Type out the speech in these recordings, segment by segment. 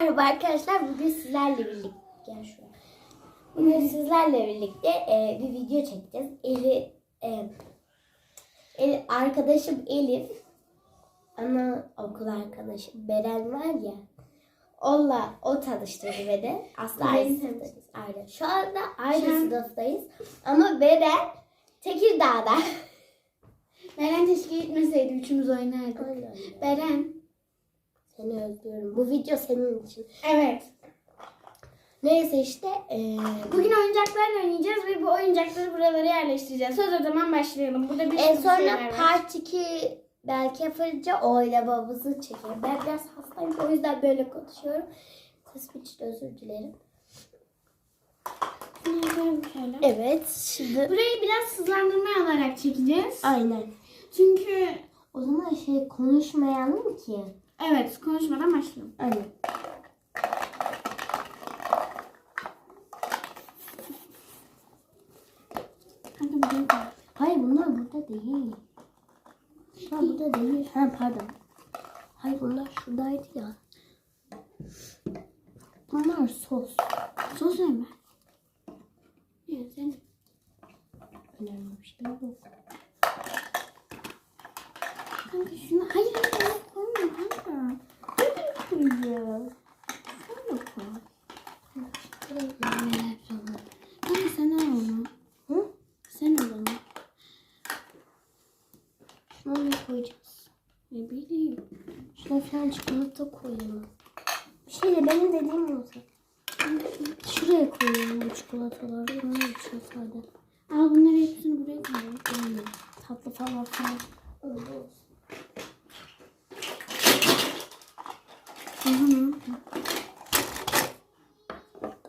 Merhaba arkadaşlar. Bugün sizlerle birlikte gel şuraya. Bugün sizlerle birlikte e, bir video çekeceğiz. Eli, e, el, arkadaşım Elif, ana okul arkadaşım Beren var ya. Onunla o tanıştırdı beni. Aslında aynı sınıftayız. Aynen. Şu anda aynı Şu an- sınıftayız. Ama Beren Tekirdağ'da. Beren keşke gitmeseydi üçümüz oynardık. Aynen. Beren. Seni özlüyorum. Bu video senin için. Evet. Neyse işte. E, Bugün oyuncaklarla oynayacağız ve bu oyuncakları buralara yerleştireceğiz. Söz o zaman başlayalım. Burada bir En sürü sonra var. part 2 belki yapınca oylamamızı çekerim. Ben biraz hastayım o yüzden böyle konuşuyorum. Sesim için özür dilerim. Evet şimdi Burayı biraz hızlandırma alarak çekeceğiz. aynen. Çünkü O zaman şey konuşmayalım ki. Evet konuşmadan başlayalım. Aynen. Koy. Hayır bunlar burada değil. Ha burada değil. Ha pardon. Hayır bunlar şuradaydı ya. Bunlar sos. Sos ne Evet sen. Önemli bir şey yok. Kanka şunu hayır hayır ne koyacağız? Ne bileyim. Şuna falan çikolata koyalım. Bir şey de benim dediğim olsa. Şuraya koyalım bu çikolataları. Bunu içiyor sade. Al bunları hepsini buraya koyalım. Tatlı falan falan. Öyle olsun. Aha ne yapayım?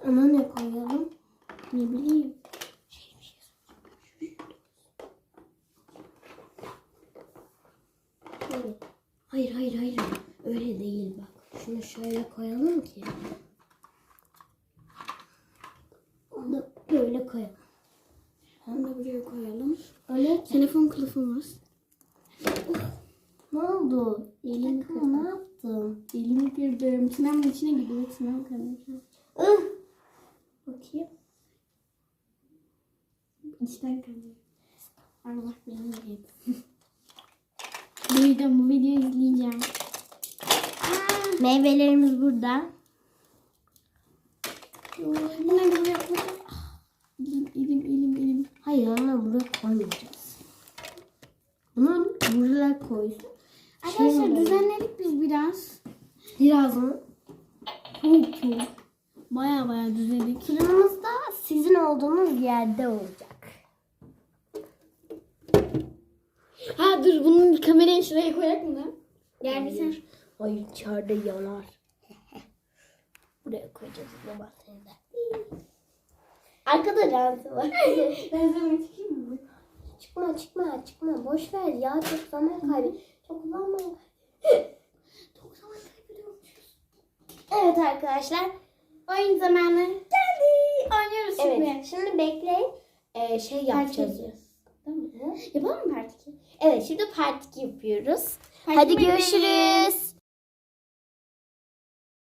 Ona ne koyalım? Ne bileyim. Bir. Hayır hayır hayır. Öyle değil bak. Şunu şöyle koyalım ki. Onu böyle koyalım. Bunu da buraya koyalım. Öyle. Telefon kılıfımız. Ne oldu? Kırma ne yaptın? Elimi kırdım. Sinem'in içine gidiyor. Sinem kırmış. Bakayım. İçten kırıyor. Allah bilir yedi. Duydum bu videoyu izleyeceğim. Meyvelerimiz burada. Bunları buraya koyalım. Elim elim elim elim. Hayır onu buraya koymayacağız. Bunu buraya koysun. Arkadaşlar düzenledik biz biraz. Biraz mı? Çok çok. Baya baya düzenledik. Fırınımız da sizin olduğunuz yerde olacak. Ha dur bunun kamerayı şuraya koyak mı? Gel bir sen. Ay içeride yanar. Buraya koyacağız baba seni de. Arkada ransı var. Ben sana çıkayım mı? çıkma çıkma çıkma. Boş ver ya çok zaman kaybı. Çok kullanmayın. Çok zaman kaybediyormuşuz. Evet arkadaşlar. Oyun zamanı geldi. Oynuyoruz şimdi. Evet şimdi bekleyin. Ee, şey yapacağız. Değil mi? Yapalım mı part 2? Evet şimdi part 2 yapıyoruz. Part Hadi iki görüşürüz.